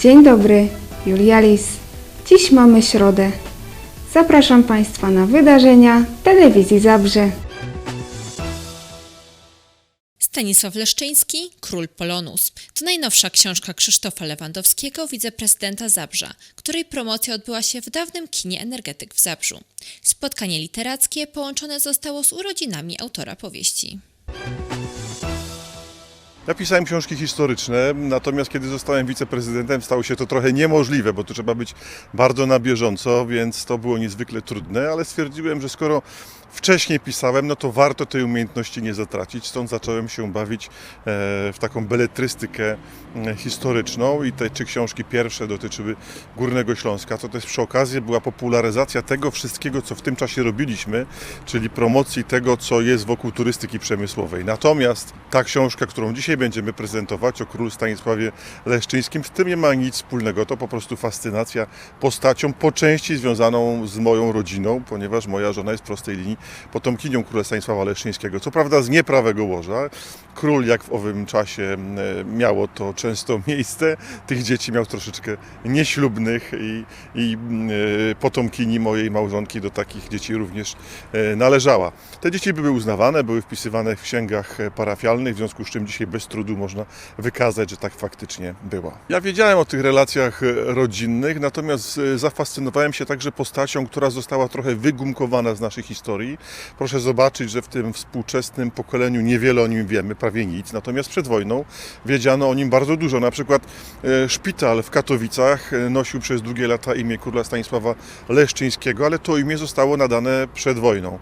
Dzień dobry, Julia Lis. Dziś mamy środę. Zapraszam Państwa na wydarzenia telewizji Zabrze. Stanisław Leszczyński, Król Polonus. To najnowsza książka Krzysztofa Lewandowskiego, wiceprezydenta Zabrza, której promocja odbyła się w dawnym kinie Energetyk w Zabrzu. Spotkanie literackie połączone zostało z urodzinami autora powieści. Ja pisałem książki historyczne, natomiast kiedy zostałem wiceprezydentem stało się to trochę niemożliwe, bo tu trzeba być bardzo na bieżąco, więc to było niezwykle trudne, ale stwierdziłem, że skoro wcześniej pisałem, no to warto tej umiejętności nie zatracić, stąd zacząłem się bawić e, w taką beletrystykę e, historyczną i te trzy książki pierwsze dotyczyły Górnego Śląska, to też przy okazji była popularyzacja tego wszystkiego, co w tym czasie robiliśmy, czyli promocji tego, co jest wokół turystyki przemysłowej. Natomiast ta książka, którą dzisiaj będziemy prezentować o królu Stanisławie Leszczyńskim, z tym nie ma nic wspólnego. To po prostu fascynacja postacią po części związaną z moją rodziną, ponieważ moja żona jest w prostej linii potomkinią króla Stanisława Leszczyńskiego. Co prawda z nieprawego łoża. Król, jak w owym czasie e, miało to często miejsce, tych dzieci miał troszeczkę nieślubnych i, i e, potomkini mojej małżonki do takich dzieci również e, należała. Te dzieci były uznawane, były wpisywane w księgach parafialnych, w związku z czym dzisiaj bez trudu można wykazać, że tak faktycznie było. Ja wiedziałem o tych relacjach rodzinnych, natomiast zafascynowałem się także postacią, która została trochę wygumkowana z naszej historii. Proszę zobaczyć, że w tym współczesnym pokoleniu niewiele o nim wiemy, prawie nic, natomiast przed wojną wiedziano o nim bardzo dużo. Na przykład e, szpital w Katowicach e, nosił przez długie lata imię króla Stanisława Leszczyńskiego, ale to imię zostało nadane przed wojną.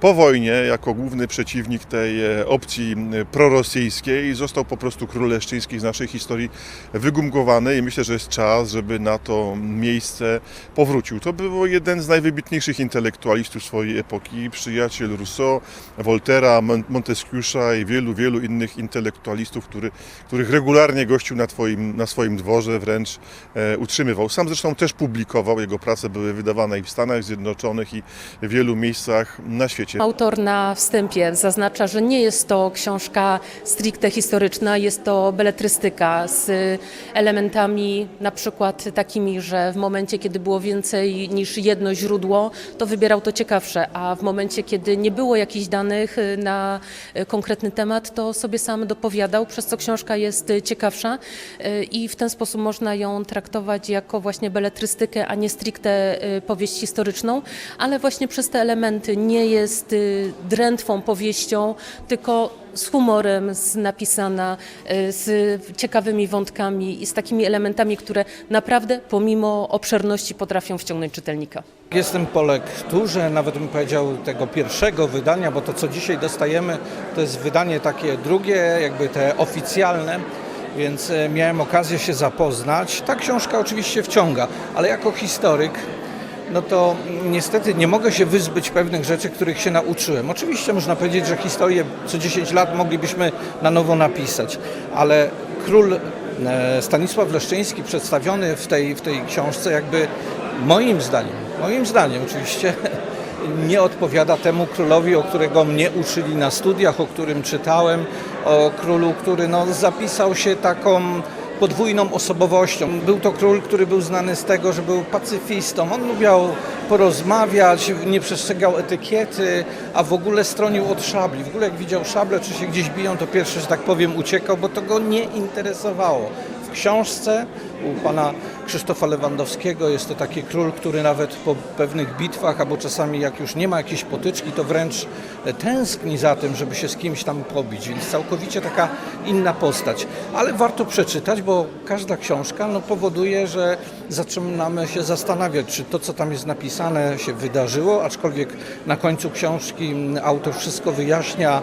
Po wojnie, jako główny przeciwnik tej e, opcji prorosyjskiej, został po prostu król Leszczyński z naszej historii wygumkowany i myślę, że jest czas, żeby na to miejsce powrócił. To był jeden z najwybitniejszych intelektualistów swojej epoki, przyjaciel Rousseau, Voltera, Mon- Montesquieu'a i wielu, wielu innych intelektualistów, który, których regularnie gościł na, twoim, na swoim dworze, wręcz e, utrzymywał. Sam zresztą też publikował, jego prace były wydawane i w Stanach Zjednoczonych i w wielu miejscach na świecie. Autor na wstępie zaznacza, że nie jest to książka stricte historyczna, jest to beletrystyka z elementami na przykład takimi, że w momencie, kiedy było więcej niż jedno źródło, to wybierał to ciekawsze, a w momencie, kiedy nie było jakichś danych y, na y, konkretny temat, to sobie sam dopowiadał, przez co książka jest y, ciekawsza i w ten sposób można ją traktować jako właśnie beletrystykę, a nie stricte powieść historyczną, ale właśnie przez te elementy nie jest drętwą powieścią, tylko z humorem z napisana, z ciekawymi wątkami i z takimi elementami, które naprawdę pomimo obszerności potrafią wciągnąć czytelnika. Jestem po lekturze, nawet bym powiedział tego pierwszego wydania, bo to co dzisiaj dostajemy to jest wydanie takie drugie, jakby te oficjalne, więc e, miałem okazję się zapoznać. Ta książka oczywiście wciąga, ale jako historyk no to niestety nie mogę się wyzbyć pewnych rzeczy, których się nauczyłem. Oczywiście można powiedzieć, że historię co 10 lat moglibyśmy na nowo napisać, ale król e, Stanisław Leszczyński przedstawiony w tej, w tej książce jakby moim zdaniem, moim zdaniem oczywiście nie odpowiada temu królowi, o którego mnie uczyli na studiach, o którym czytałem, o królu, który no, zapisał się taką podwójną osobowością. Był to król, który był znany z tego, że był pacyfistą. On lubiał porozmawiać, nie przestrzegał etykiety, a w ogóle stronił od szabli. W ogóle jak widział szable, czy się gdzieś biją, to pierwszy, że tak powiem, uciekał, bo to go nie interesowało. W książce u pana Krzysztofa Lewandowskiego jest to taki król, który nawet po pewnych bitwach, albo czasami jak już nie ma jakiejś potyczki, to wręcz tęskni za tym, żeby się z kimś tam pobić, więc całkowicie taka inna postać. Ale warto przeczytać, bo każda książka no, powoduje, że zaczynamy się zastanawiać, czy to, co tam jest napisane, się wydarzyło, aczkolwiek na końcu książki autor wszystko wyjaśnia,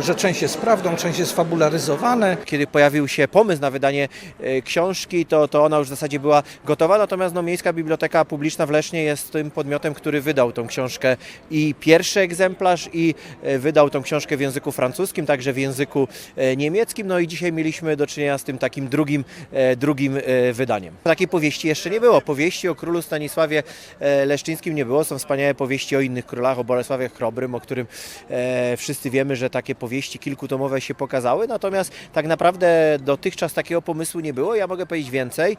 że część jest prawdą, część jest fabularyzowane. Kiedy pojawił się pomysł na wydanie e, książki, to, to ona już w zasadzie była była gotowa, natomiast no, Miejska Biblioteka Publiczna w Lesznie jest tym podmiotem, który wydał tą książkę i pierwszy egzemplarz i e, wydał tą książkę w języku francuskim, także w języku e, niemieckim, no i dzisiaj mieliśmy do czynienia z tym takim drugim, e, drugim wydaniem. Takiej powieści jeszcze nie było, powieści o królu Stanisławie Leszczyńskim nie było, są wspaniałe powieści o innych królach, o Bolesławie Chrobrym, o którym wszyscy wiemy, że takie powieści kilkutomowe się pokazały, natomiast tak naprawdę dotychczas takiego pomysłu nie było. Ja mogę powiedzieć więcej.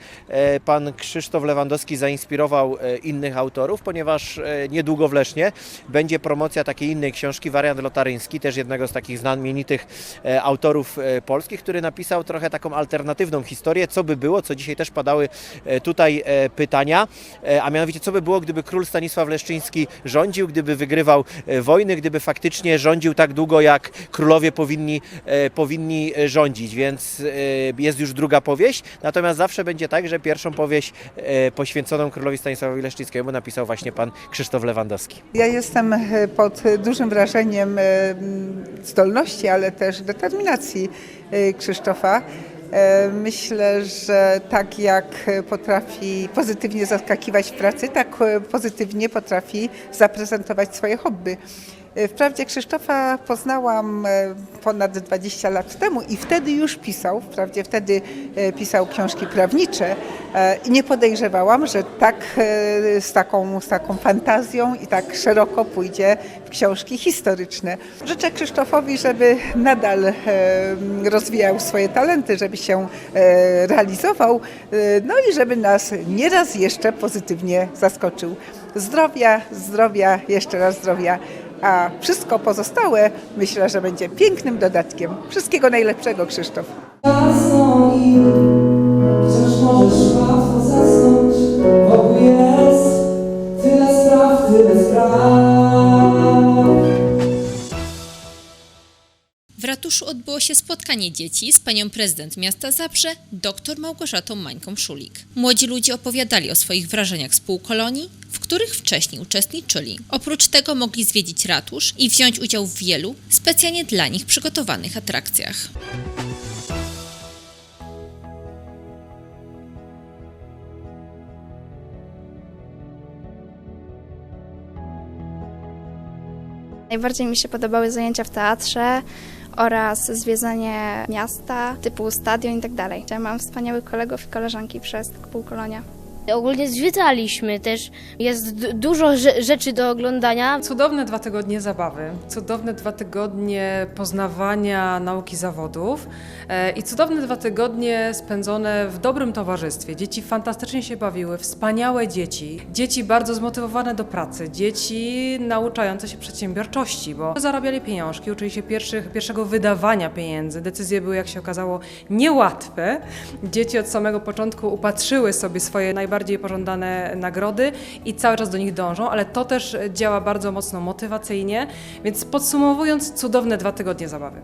Pan Krzysztof Lewandowski zainspirował e, innych autorów, ponieważ e, niedługo w Lesznie będzie promocja takiej innej książki, wariant lotaryński, też jednego z takich znamienitych e, autorów polskich, który napisał trochę taką alternatywną historię, co by było, co dzisiaj też padały tutaj pytania, a mianowicie co by było, gdyby król Stanisław Leszczyński rządził, gdyby wygrywał wojny, gdyby faktycznie rządził tak długo, jak królowie powinni, powinni rządzić, więc jest już druga powieść, natomiast zawsze będzie tak, że powieść e, poświęconą królowi Stanisławowi Leszczyńskiemu napisał właśnie pan Krzysztof Lewandowski. Ja jestem e, pod dużym wrażeniem e, zdolności, ale też determinacji Krzysztofa. Myślę, że tak jak potrafi pozytywnie zaskakiwać w pracy, tak pozytywnie potrafi zaprezentować swoje hobby. E, Wprawdzie Krzysztofa poznałam e, ponad 20 lat temu i wtedy już pisał, wprawdzie wtedy e, pisał książki prawnicze i nie podejrzewałam, że tak z taką, z taką fantazją i tak szeroko pójdzie w książki historyczne. Życzę Krzysztofowi, żeby nadal rozwijał swoje talenty, żeby się realizował, no i żeby nas nieraz jeszcze pozytywnie zaskoczył. Zdrowia, zdrowia, jeszcze raz zdrowia a wszystko pozostałe myślę, że będzie pięknym dodatkiem. Wszystkiego najlepszego, Krzysztof. W ratuszu odbyło się spotkanie dzieci z panią prezydent miasta Zabrze, dr Małgorzatą Mańką-Szulik. Młodzi ludzie opowiadali o swoich wrażeniach z półkolonii, w których wcześniej uczestniczyli. Oprócz tego mogli zwiedzić ratusz i wziąć udział w wielu specjalnie dla nich przygotowanych atrakcjach. Najbardziej mi się podobały zajęcia w teatrze oraz zwiedzanie miasta, typu stadion i tak dalej. Mam wspaniałych kolegów i koleżanki przez półkolonia. Ogólnie zwiedzaliśmy też, jest dużo rze- rzeczy do oglądania. Cudowne dwa tygodnie zabawy, cudowne dwa tygodnie poznawania nauki zawodów e, i cudowne dwa tygodnie spędzone w dobrym towarzystwie. Dzieci fantastycznie się bawiły, wspaniałe dzieci, dzieci bardzo zmotywowane do pracy, dzieci nauczające się przedsiębiorczości, bo zarabiali pieniążki, uczyli się pierwszych, pierwszego wydawania pieniędzy. Decyzje były, jak się okazało, niełatwe. Dzieci od samego początku upatrzyły sobie swoje najbardziej pożądane nagrody i cały czas do nich dążą, ale to też działa bardzo mocno motywacyjnie, więc podsumowując, cudowne dwa tygodnie zabawy.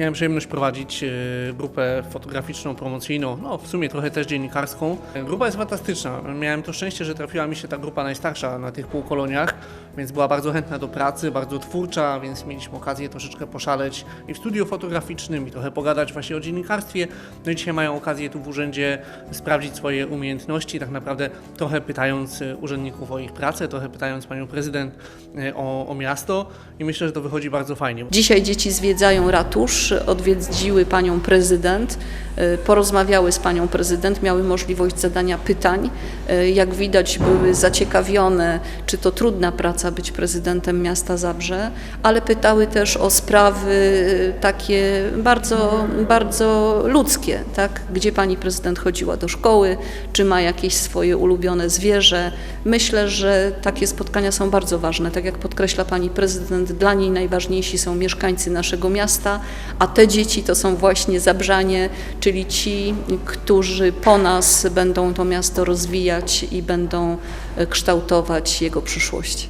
Miałem przyjemność prowadzić e, grupę fotograficzną, promocyjną, no w sumie trochę też dziennikarską. Grupa jest fantastyczna. Miałem to szczęście, że trafiła mi się ta grupa najstarsza na tych półkoloniach, więc była bardzo chętna do pracy, bardzo twórcza, więc mieliśmy okazję troszeczkę poszaleć i w studiu fotograficznym, i trochę pogadać właśnie o dziennikarstwie. No i dzisiaj mają okazję tu w urzędzie sprawdzić swoje umiejętności, tak naprawdę trochę pytając e, urzędników o ich pracę, trochę pytając panią prezydent e, o, o miasto i myślę, że to wychodzi bardzo fajnie. Dzisiaj dzieci zwiedzają ratusz, odwiedziły panią prezydent, y, porozmawiały z panią prezydent, miały możliwość zadania pytań. Y, Jak widać, były zaciekawione, czy to trudna praca być prezydentem miasta Zabrze, ale pytały też o sprawy y, takie bardzo, bardzo ludzkie, tak? gdzie pani prezydent chodziła do szkoły, czy ma jakieś swoje ulubione zwierzę. Myślę, że takie spotkania są bardzo ważne. Tak jak podkreśla pani prezydent, dla niej najważniejsi są mieszkańcy naszego miasta, a te dzieci to są właśnie Zabrzanie, czyli ci, którzy po nas będą to miasto rozwijać i będą e, kształtować jego przyszłość.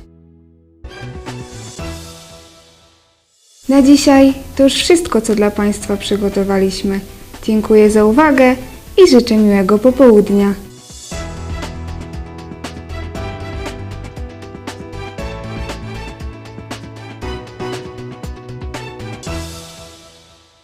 Na dzisiaj to już wszystko, co dla Państwa przygotowaliśmy. Dziękuję za uwagę i życzę miłego popołudnia.